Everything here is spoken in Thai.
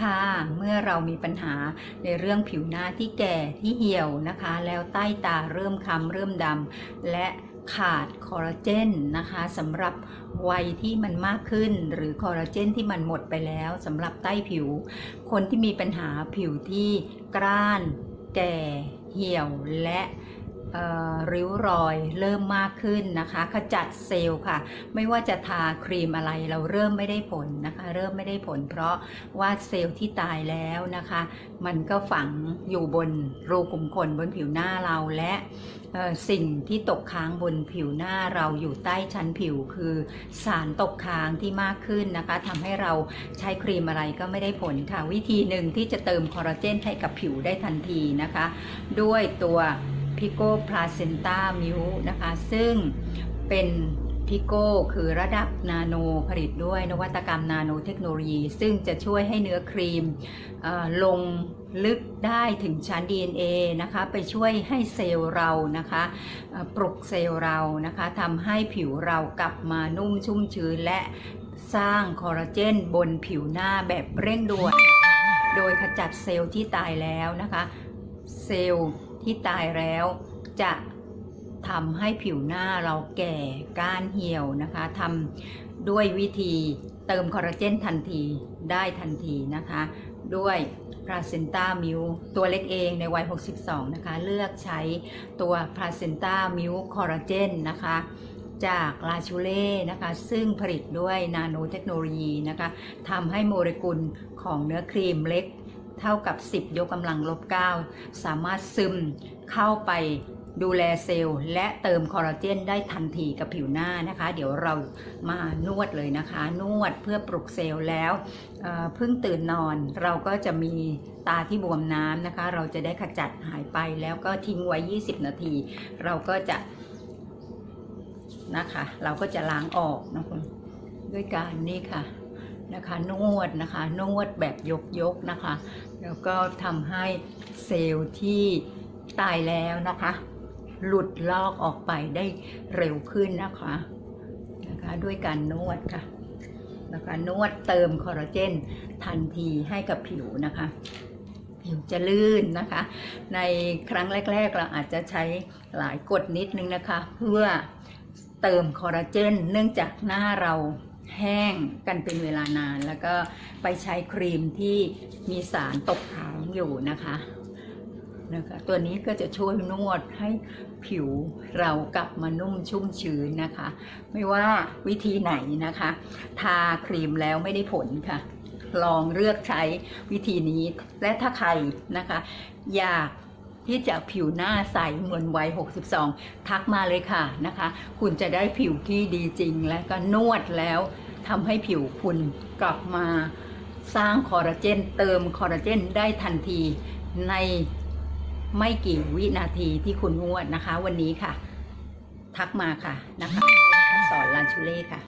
ค่ะ เมื่อเรามีปัญหาในเรื่องผิวหน้าที่แก่ที่เหี่ยวนะคะ แล้วใต้ตาเริ่มค้ำเริ่มดำและขาดคอลลาเจนนะคะสำหรับวัยที่มันมากขึ้น หรือคอลลาเจนที่มันหมดไปแล้วสำหรับใต้ผิว คนที่มีปัญหาผิวที่กร้าน แก่ เหี่ยวและ ริ้วรอยเริ่มมากขึ้นนะคะ ขจัดเซลล์ค่ะ ไม่ว่าจะทาครีมอะไรเราเริ่มไม่ได้ผลนะคะ เริ่มไม่ได้ผล เพราะว่าเซลล์ที่ตายแล้วนะคะ มันก็ฝังอยู่บนรูขุมขนบนผิวหน้าเราและสิ่งที่ตกค้างบนผิวหน้าเราอยู่ใต้ชั้นผิวคือสารตกค้างที่มากขึ้นนะคะทำให้เราใช้ครีมอะไรก็ไม่ได้ผลค่ะ วิธีหนึ่งที่จะเติมคอลลาเจนให้กับผิวได้ทันทีนะคะ ด้วยตัว พิโก้พลาเซนต้ามิวนะคะ ซึ่งเป็นพิโก้คือระดับนาโนผลิตด้วยนวัตกรรมนาโนเทคโนโลยี ซึ่งจะช่วยให้เนื้อครีมลงลึกได้ถึงชั้น DNA นะคะ ไปช่วยให้เซลล์เรานะคะปลุกเซลล์เรานะคะทำให้ผิวเรากลับมานุ่มชุ่มชื้นและสร้างคอลลาเจนบนผิวหน้าแบบเร่งด่วน โดยขจัดเซลล์ที่ตายแล้วนะคะ เซลล์ ที่ตายแล้ว จะทำให้ผิวหน้าเราแก่ก้านเหี่ยวนะคะทำด้วยวิธีเติมคอลลาเจนทันทีได้ทันทีนะคะ ด้วยพลาเซนตามิวตัวเล็กเองในวัย 62 นะคะ เลือกใช้ตัวพลาเซนตามิวคอลลาเจนนะคะจากลาชูเล่นะคะ ซึ่งผลิตด้วยนาโนเทคโนโลยีนะคะทำให้โมเลกุลของเนื้อครีมเล็ก เท่ากับ 10 ยกกำลังลบ 9 สามารถซึมเข้าไปดูแลเซลล์และเติมคอลลาเจนได้ทันทีกับผิวหน้านะคะ เดี๋ยวเรามานวดเลยนะคะ นวดเพื่อปลุกเซลล์แล้วเพิ่งตื่นนอน เราก็จะมีตาที่บวมน้ำนะคะ เราจะได้ขจัดหายไปแล้วก็ทิ้งไว้ 20 นาที เราก็จะนะคะ เราก็จะล้างออกนะคุณด้วยการนี่ค่ะ นะคะ นวดนะคะ นวดแบบยกยกๆนะคะ แล้วก็ทำให้เซลล์ที่ตายแล้วนะคะ หลุดลอกออกไปได้เร็วขึ้นนะคะนะคะ ด้วยการนวดค่ะนะคะนวดเติมคอลลาเจนทันทีให้กับผิวนะคะผิวจะลื่นนะคะ ในครั้งแรก ๆ เราอาจจะใช้หลายกดนิดนึงนะคะ เพื่อเติมคอลลาเจนเนื่องจากหน้าเรา แห้งกันเป็นเวลานาน แล้วก็ไปใช้ครีมที่มีสารตกค้างอยู่นะคะนะคะตัวนี้ก็จะช่วยนวดให้ผิวเรากลับมานุ่มชุ่มชื้นนะคะ ไม่ว่าวิธีไหนนะคะ ทาครีมแล้วไม่ได้ผลค่ะ ลองเลือกใช้วิธีนี้และถ้าใครนะคะ อยาก ที่จะผิวหน้าใสเหมือนวัย 62 ทักมาเลยค่ะนะคะ คุณจะได้ผิวที่ดีจริงและก็นวดแล้วทำให้ผิวคุณกลับมาสร้างคอลลาเจน เติมคอลลาเจนได้ทันทีในไม่กี่วินาทีที่คุณนวดนะคะ วันนี้ค่ะ ทักมาค่ะนะคะสอนลานชูเล่ค่ะ